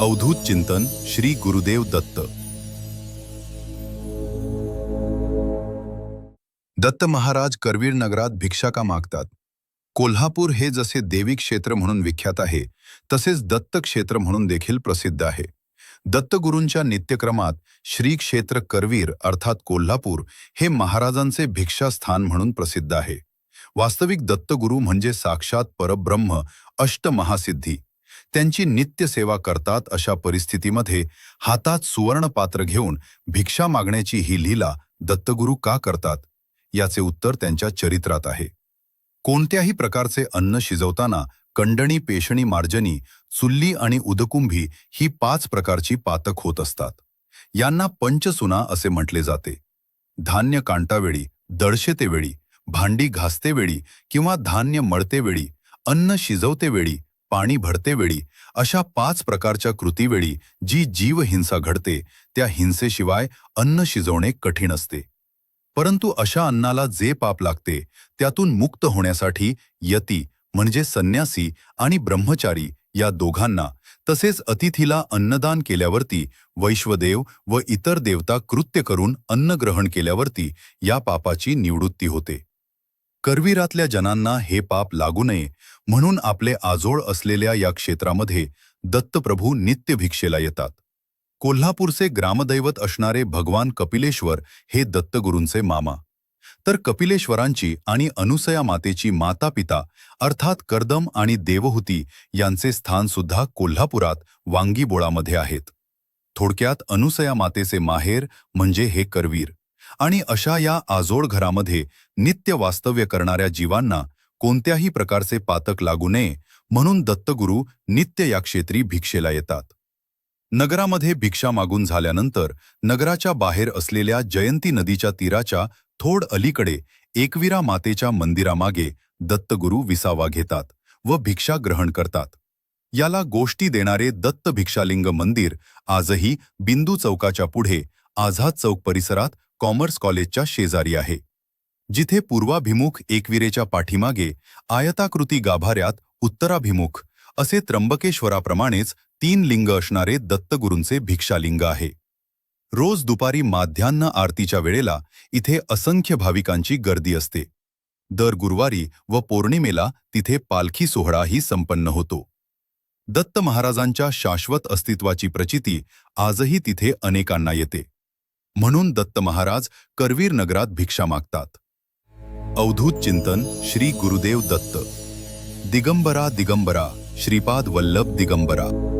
अवधूत चिंतन श्री गुरुदेव दत्त. दत्त महाराज करवीर नगरात भिक्षा का मागतात. कोल्हापूर हे जसे देवी क्षेत्र म्हणून विख्यात आहे तसेच दत्त क्षेत्र म्हणून देखील प्रसिद्ध आहे. दत्तगुरूंच्या नित्यक्रमात श्री क्षेत्र करवीर अर्थात कोल्हापूर हे महाराजांचे भिक्षास्थान म्हणून प्रसिद्ध आहे. वास्तविक दत्तगुरू म्हणजे साक्षात परब्रह्म अष्टमहासिद्धी. त्यांची नित्य सेवा करतात अशा परिस्थितीमध्ये हातात सुवर्णपात्र घेऊन भिक्षा मागण्याची ही लीला दत्तगुरू का करतात? याचे उत्तर त्यांच्या चरित्रात आहे. कोणत्याही प्रकारचे अन्न शिजवताना कंडणी पेशणी मार्जनी चुल्ली आणि उदकुंभी ही पाच प्रकारची पातक होत असतात. यांना पंचसुना असे म्हटले जाते. धान्य कांटावेळी दळशेतेवेळी भांडी घासतेवेळी किंवा धान्य मळतेवेळी अन्न शिजवते वेळी पाणी भरते वेळी अशा पाच प्रकारच्या कृतीवेळी जी जीवहिंसा घडते त्या हिंसेशिवाय अन्न शिजवणे कठीण असते. परंतु अशा अन्नाला जे पाप लागते त्यातून मुक्त होण्यासाठी यती म्हणजे संन्यासी आणि ब्रह्मचारी या दोघांना तसेच अतिथीला अन्नदान केल्यावरती वैश्वदेव व इतर देवता कृत्य करून अन्न ग्रहण केल्यावरती या पापाची निवृत्ती होते. करवीरातल्या जनांना हे पाप लागू नये म्हणून आपले आजोळ असलेल्या या क्षेत्रामध्ये दत्तप्रभू नित्य भिक्षेला येतात. कोल्हापूरचे ग्रामदैवत असणारे भगवान कपिलेश्वर हे दत्तगुरूंचे मामा. तर कपिलेश्वरांची आणि अनुसया मातेची माता पिता अर्थात कर्दम आणि देवहूती यांचे स्थानसुद्धा कोल्हापुरात वांगीबोळामध्ये आहेत. थोडक्यात अनुसया मातेचे माहेर म्हणजे हे करवीर. आणि अशा या आजोड घरामध्ये नित्य वास्तव्य करणाऱ्या जीवांना कोणत्याही प्रकारचे पातक लागू नये म्हणून दत्तगुरू नित्य या क्षेत्री भिक्षेला येतात. नगरामध्ये भिक्षा मागून झाल्यानंतर नगराच्या बाहेर असलेल्या जयंती नदीच्या तीराच्या थोड अलीकडे एकविरा मातेच्या मंदिरामागे दत्तगुरू विसावा घेतात व भिक्षा ग्रहण करतात. याला गोष्टी देणारे दत्त भिक्षालिंग मंदिर आजही बिंदू चौकाच्या पुढे आझाद चौक परिसरात कॉमर्स कॉलेजच्या शेजारी आहे. जिथे पूर्वाभिमुख एकविरेच्या पाठीमागे आयताकृती गाभाऱ्यात उत्तराभिमुख असे त्र्यंबकेश्वराप्रमाणेच तीन लिंग असणारे दत्तगुरूंचे भिक्षालिंग आहे. रोज दुपारी माध्यान्ह आरतीच्या वेळेला इथे असंख्य भाविकांची गर्दी असते. दर गुरुवारी व पौर्णिमेला तिथे पालखी सोहळाही संपन्न होतो. दत्त महाराजांच्या शाश्वत अस्तित्वाची प्रचिती आजही तिथे अनेकांना येते. म्हणून दत्त महाराज करवीर नगरात भिक्षा मागतात. अवधूत चिंतन श्री गुरुदेव दत्त. दिगंबरा दिगंबरा श्रीपाद वल्लभ दिगंबरा.